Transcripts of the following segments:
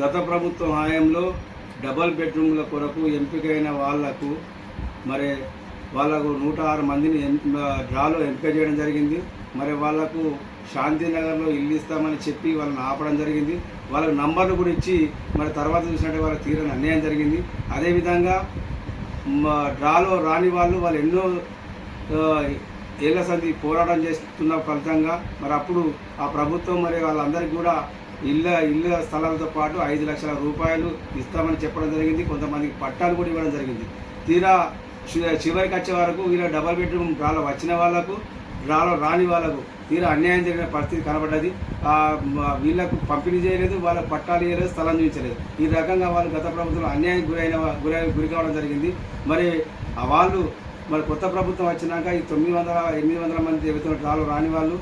గత ప్రభుత్వం హాయంలో డబల్ బెడ్రూమ్ల కొరకు ఎంపికైన వాళ్ళకు మరి వాళ్ళకు నూట ఆరు మందిని ఎం- డ్రాలో ఎంపిక చేయడం జరిగింది. మరి వాళ్ళకు శాంతినగర్లో ఇల్లు ఇస్తామని చెప్పి వాళ్ళని ఆపడం జరిగింది. వాళ్ళకు నంబర్లు కూడా ఇచ్చి మరి తర్వాత చూసినట్టే వాళ్ళకి తీరని అన్యాయం జరిగింది. అదేవిధంగా డ్రాలో రాని వాళ్ళు వాళ్ళు ఎన్నో ఆ, ఏళ్ళ సంది పోరాటం చేస్తున్న ఫలితంగా మరి అప్పుడు ఆ ప్రభుత్వం మరి వాళ్ళందరికీ కూడా ఇళ్ళ ఇళ్ళ స్థలాలతో పాటు ఐదు లక్షల రూపాయలు ఇస్తామని చెప్పడం జరిగింది. కొంతమందికి పట్టాలు కూడా ఇవ్వడం జరిగింది. తీరా చివరికి వచ్చే వరకు వీళ్ళ డబల్ బెడ్రూమ్ డ్రాలో వచ్చిన వాళ్ళకు డ్రాలో రాని వాళ్ళకు తీరా అన్యాయం జరిగిన పరిస్థితి కనబడ్డది. వీళ్ళకు పంపిణీ చేయలేదు వాళ్ళ పట్టాలు చేయలేదు స్థలం చూపించలేదు. ఈ రకంగా వాళ్ళు గత ప్రభుత్వంలో అన్యాయం గురైన గురై గురి కావడం జరిగింది. మరి వాళ్ళు మరి కొత్త ప్రభుత్వం వచ్చినాక ఈ తొమ్మిది వందల ఎనిమిది వందల మంది ఎవరితో డ్రాలో రాని వాళ్ళు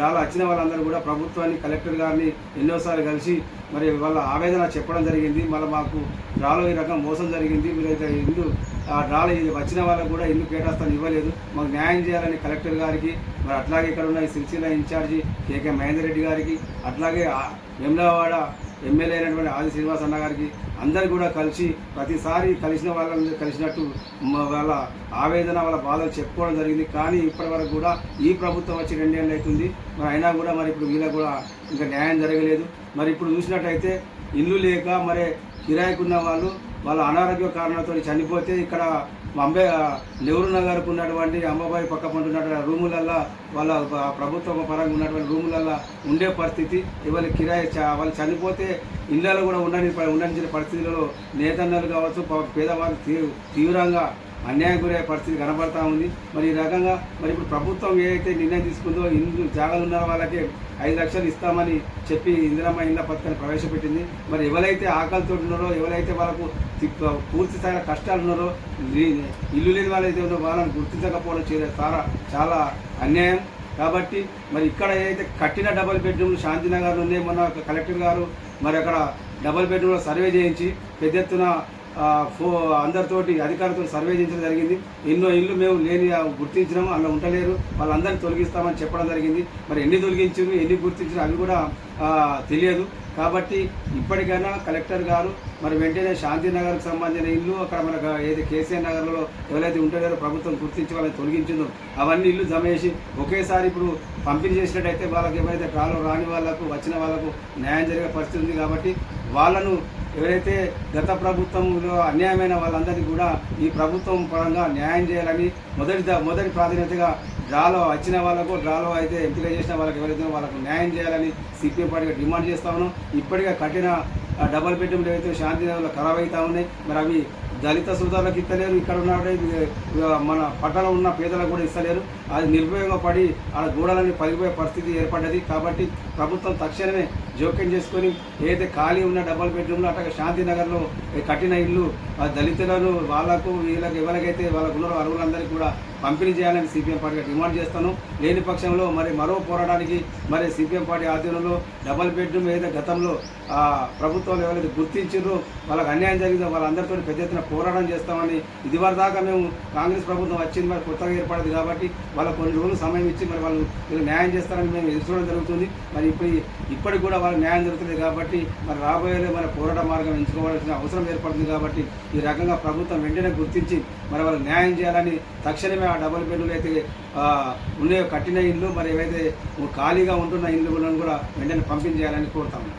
రాళ్ళు వచ్చిన వాళ్ళందరూ కూడా ప్రభుత్వాన్ని కలెక్టర్ గారిని ఎన్నోసార్లు కలిసి మరి వాళ్ళ ఆవేదన చెప్పడం జరిగింది. మళ్ళీ మాకు డ్రాలో ఈ రకం మోసం జరిగింది. మీరైతే ఇల్లు ఆ డ్రాలో ఇది వచ్చిన వాళ్ళకు కూడా ఇల్లు కేటాస్తాను ఇవ్వలేదు. మాకు న్యాయం చేయాలని కలెక్టర్ గారికి మరి అట్లాగే ఇక్కడ ఉన్న ఈ Sircilla incharge K K Mahender Reddy గారికి అట్లాగే వెమ్లవాడ ఎమ్మెల్యే అయినటువంటి ఆది శ్రీనివాస్ అన్న గారికి అందరు కూడా కలిసి ప్రతిసారి కలిసిన వాళ్ళ కలిసినట్టు వాళ్ళ ఆవేదన వాళ్ళ బాధలు చెప్పుకోవడం జరిగింది. కానీ ఇప్పటి వరకు కూడా ఈ ప్రభుత్వం వచ్చి రెండేళ్ళు అవుతుంది. మరి అయినా కూడా మరి ఇప్పుడు వీళ్ళకు కూడా ఇంకా న్యాయం జరగలేదు. మరి ఇప్పుడు చూసినట్టయితే ఇల్లు లేక మరి కిరాయికున్న వాళ్ళు వాళ్ళ అనారోగ్య కారణాలతో చనిపోతే ఇక్కడ అంబే నెహ్రూ నగర్కు ఉన్నటువంటి అంబాబాయి పక్క పంట ఉన్నటువంటి రూములల్లో వాళ్ళ ప్రభుత్వ పరంగా ఉన్నటువంటి రూములల్లో ఉండే పరిస్థితి. ఇవాళ కిరాయి చ- వాళ్ళు చనిపోతే ఇళ్ళలో కూడా ఉండని ఉండనించిన పరిస్థితులలో నేతన్నలు కావచ్చు పేదవాళ్ళు తీవ్రంగా అన్యాయం గురే పరిస్థితి కనబడతా ఉంది. మరి ఈ రకంగా మరి ఇప్పుడు ప్రభుత్వం ఏదైతే నిర్ణయం తీసుకుందో ఇందు జాగాలు ఉన్న వాళ్ళకి ఐదు లక్షలు ఇస్తామని చెప్పి ఇందిరమ్మ ఇండ్ల పథకాన్ని ప్రవేశపెట్టింది. మరి ఎవరైతే ఆకలితో ఉన్నారో ఎవరైతే వాళ్ళకు పూర్తి స్థాయి కష్టాలు ఉన్నారో ఇల్లు లేని వాళ్ళైతే ఉన్నారో వాళ్ళని గుర్తించకపోవడం చేయలేదు చాలా చాలా అన్యాయం. కాబట్టి మరి ఇక్కడ ఏదైతే కట్టిన డబల్ బెడ్రూమ్లు శాంతినగర్ ఉన్నాయి మొన్న ఒక కలెక్టర్ గారు మరి అక్కడ డబల్ బెడ్రూమ్లో సర్వే చేయించి పెద్ద ఎత్తున ఫో అందరితోటి అధికారులతో సర్వే చేయించడం జరిగింది. ఎన్నో ఇల్లు మేము లేని గుర్తించినాము అలా ఉండలేరు. వాళ్ళందరినీ తొలగిస్తామని చెప్పడం జరిగింది. మరి ఎన్ని తొలగించారు ఎన్ని గుర్తించారు అవి కూడా తెలియదు. కాబట్టి ఇప్పటికైనా కలెక్టర్ గారు మరి వెంటనే శాంతినగర్కి సంబంధించిన ఇల్లు అక్కడ మనకు ఏది కేసీఆర్ నగర్లో ఎవరైతే ఉంటుందో ప్రభుత్వం గుర్తించి వాళ్ళని తొలగించిందో అవన్నీ ఇల్లు జమ చేసి ఒకేసారి ఇప్పుడు పంపిణీ చేసినట్టయితే వాళ్ళకి ఏమైతే కాలం రాని వాళ్ళకు వచ్చిన వాళ్ళకు న్యాయం జరిగే పరిస్థితి ఉంది కాబట్టి వాళ్ళను ఎవరైతే గత ప్రభుత్వంలో అన్యాయమైన వాళ్ళందరికీ కూడా ఈ ప్రభుత్వం పరంగా న్యాయం చేయాలని మొదటి మొదటి ప్రాధాన్యతగా డ్రాలో వచ్చిన వాళ్ళకు డ్రాలో అయితే ఎంపిక చేసిన వాళ్ళకి ఎవరైతే వాళ్ళకు న్యాయం చేయాలని సిపిఎం పార్టీగా డిమాండ్ చేస్తా ఉన్నాం. ఇప్పటికే కఠిన డబల్ బెడ్రూమ్లు ఏవైతే శాంతినగర్లో ఖరాబ్ అవుతా ఉన్నాయి మరి అవి దళిత సోదరులకు ఇస్తలేరు ఇక్కడ ఉన్న మన పట్టణంలో ఉన్న పేదలకు కూడా ఇస్తలేరు. అది నిర్భయంగా ఆ గోడలన్నీ పగిపోయే పరిస్థితి ఏర్పడ్డది. కాబట్టి ప్రభుత్వం తక్షణమే జోక్యం చేసుకొని ఏదైతే ఖాళీ ఉన్న డబల్ బెడ్రూమ్లు అట్లాగే శాంతినగర్లో కట్టిన ఇల్లు ఆ దళితులను వాళ్ళకు వీళ్ళకి ఎవరికైతే వాళ్ళకు ఉన్నారో అరువులందరికీ కూడా పంపిణీ చేయాలని సిపిఎం పార్టీగా డిమాండ్ చేస్తాను. లేని పక్షంలో మరి మరో పోరాటానికి మరి సిపిఎం పార్టీ ఆధ్వర్యంలో డబల్ బెడ్రూమ్ ఏదైతే గతంలో ప్రభుత్వం ఎవరైతే గుర్తించారో వాళ్ళకి అన్యాయం జరిగిందో వాళ్ళందరితో పెద్ద ఎత్తున పోరాటం చేస్తామని ఇదివరదాకా దాకా మేము కాంగ్రెస్ ప్రభుత్వం వచ్చింది మరి కొత్తగా ఏర్పడింది కాబట్టి వాళ్ళ కొన్ని రోజులు సమయం ఇచ్చి మరి వాళ్ళు వీళ్ళు న్యాయం చేస్తారని మేము ఎదుర్కోవడం జరుగుతుంది. మరి ఇప్పుడు ఇప్పటికి కూడా వాళ్ళు న్యాయం జరుగుతుంది కాబట్టి మరి రాబోయేలో మన పోరాట మార్గం ఎంచుకోవాల్సిన అవసరం ఏర్పడుతుంది కాబట్టి ఈ రకంగా ప్రభుత్వం వెంటనే గుర్తించి మరి వాళ్ళకి న్యాయం చేయాలని తక్షణమే ఆ డబుల్ బెడ్లు అయితే ఉన్న ఉన్నాయో కట్టిన ఇల్లు మరి ఏవైతే ఖాళీగా ఉంటున్న ఇల్లు కూడా వెంటనే పంపించేయాలని కోరుతాము